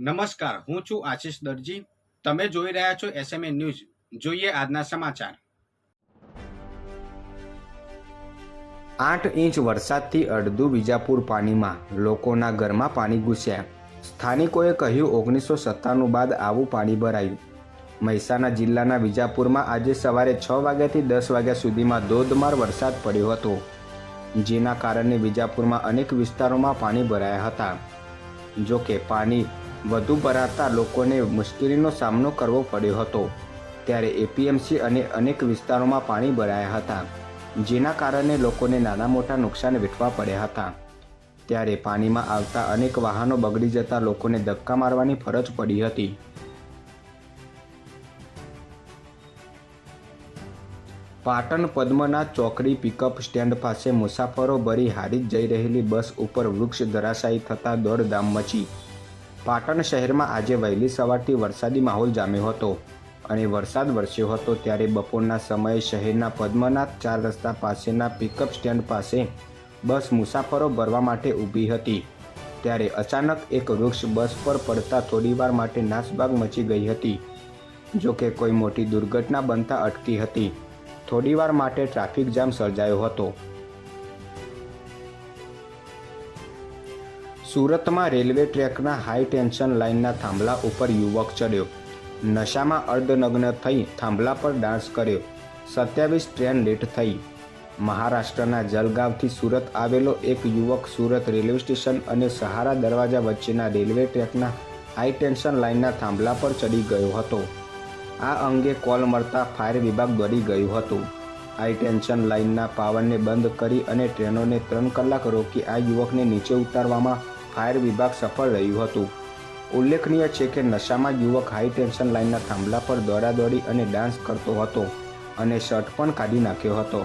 નમસ્કાર, હું છું આશિષ દરજી. તમે જોઈ રહ્યા છો એસએમએ ન્યૂઝ જોઈએ આજના સમાચાર. આઠ ઇંચ વરસાદથી અડધું વિજાપુર પાણીમાં લોકોના ઘરમાં પાણી ઘૂસ્યા. સ્થાનિકોએ કહ્યું, ઓગણીસો સત્તાણું બાદ આવું પાણી ભરાયું. મહેસાણા જિલ્લાના વિજાપુરમાં આજે સવારે છ વાગ્યાથી દસ વાગ્યા સુધીમાં ધોધમાર વરસાદ પડ્યો હતો, જેના કારણે વિજાપુરમાં અનેક વિસ્તારોમાં પાણી ભરાયા હતા. જો કે પાણી વધુ ભરાતા લોકોને મુશ્કેલીનો સામનો કરવો પડ્યો હતો. ત્યારે એપીએમસી અને અનેક વિસ્તારોમાં પાણી ભરાયા હતા, જેના કારણે લોકોને નાના મોટા નુકસાન વેઠવા પડ્યા હતા. ત્યારે પાણીમાં આવતા અનેક વાહનો બગડી જતા લોકોને ધક્કા મારવાની ફરજ પડી હતી. પાટણ પદ્મનાથ ચોકડી પિકઅપ સ્ટેન્ડ પાસે મુસાફરો ભરી હારી જઈ રહેલી બસ ઉપર વૃક્ષ ધરાશાયી થતાં દોડધામ મચી. પાટણ શહેરમાં આજે વહેલી સવારથી વરસાદી માહોલ જામ્યો હતો અને વરસાદ વરસ્યો હતો ત્યારે બપોરના સમયે શહેરના પદ્મનાથ ચાર રસ્તા પાસેના પિકઅપ સ્ટેન્ડ પાસે બસ મુસાફરો ભરવા માટે ઊભી હતી. ત્યારે અચાનક એક વૃક્ષ બસ પર પડતા થોડીવાર માટે નાસભાગ મચી ગઈ હતી, જો કે કોઈ મોટી દુર્ઘટના બનતા અટકી હતી. થોડીવાર માટે ટ્રાફિક જામ સર્જાયો હતો. સુરતમાં રેલવે ટ્રેકના હાઈ ટેન્શન લાઇનના થાંભલા ઉપર યુવક ચડ્યો. નશામાં અર્ધનગ્ન થઈ થાંભલા પર ડાન્સ કર્યો. સત્યાવીસ ટ્રેન લેટ થઈ. મહારાષ્ટ્રના જલગાંવથી સુરત આવેલો એક યુવક સુરત રેલવે સ્ટેશન અને સહારા દરવાજા વચ્ચેના રેલવે ટ્રેકના હાઈ ટેન્શન લાઇનના થાંભલા પર ચડી ગયો હતો. આ અંગે કોલ મળતા ફાયર વિભાગ દોડી ગયું હતું. હાઈ ટેન્શન લાઇનના પાવરને બંધ કરી અને ટ્રેનોને ત્રણ કલાક રોકી આ યુવકને નીચે ઉતારવામાં ફાયર વિભાગ સફળ રહ્યું હતું. ઉલ્લેખનીય છે કે નશામાં યુવક હાઈ ટેન્શન લાઇનના થાંભલા પર દોડાદોડી અને ડાન્સ કરતો હતો અને શર્ટ પણ કાઢી નાખ્યો હતો.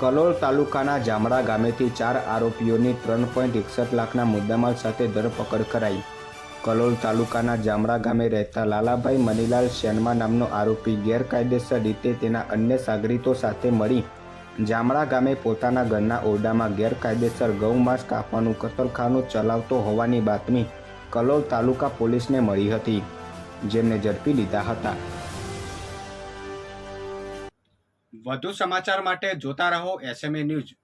કલોલ તાલુકાના જામડા ગામેથી ચાર આરોપીઓની ત્રણ પોઈન્ટ એકસઠ લાખના મુદ્દામાલ સાથે ધરપકડ કરાઈ. કલોલ તાલુકાના જામડા ગામે રહેતા લાલાભાઈ મનીલાલ શેનમા નામનો આરોપી ગેરકાયદેસર રીતે તેના અન્ય સાગરીતો સાથે મળી જામડા ગામે પોતાના ઘરના ઓરડામાં ગેરકાયદેસર ગૌમાંસ કાપવાનું કતલખાનું ચલાવતો હોવાની બાતમી કલોલ તાલુકા પોલીસને મળી હતી. જેમને ઝડપી લીધા હતા. વધુ સમાચાર માટે જોતા રહો એસએમએ ન્યૂઝ.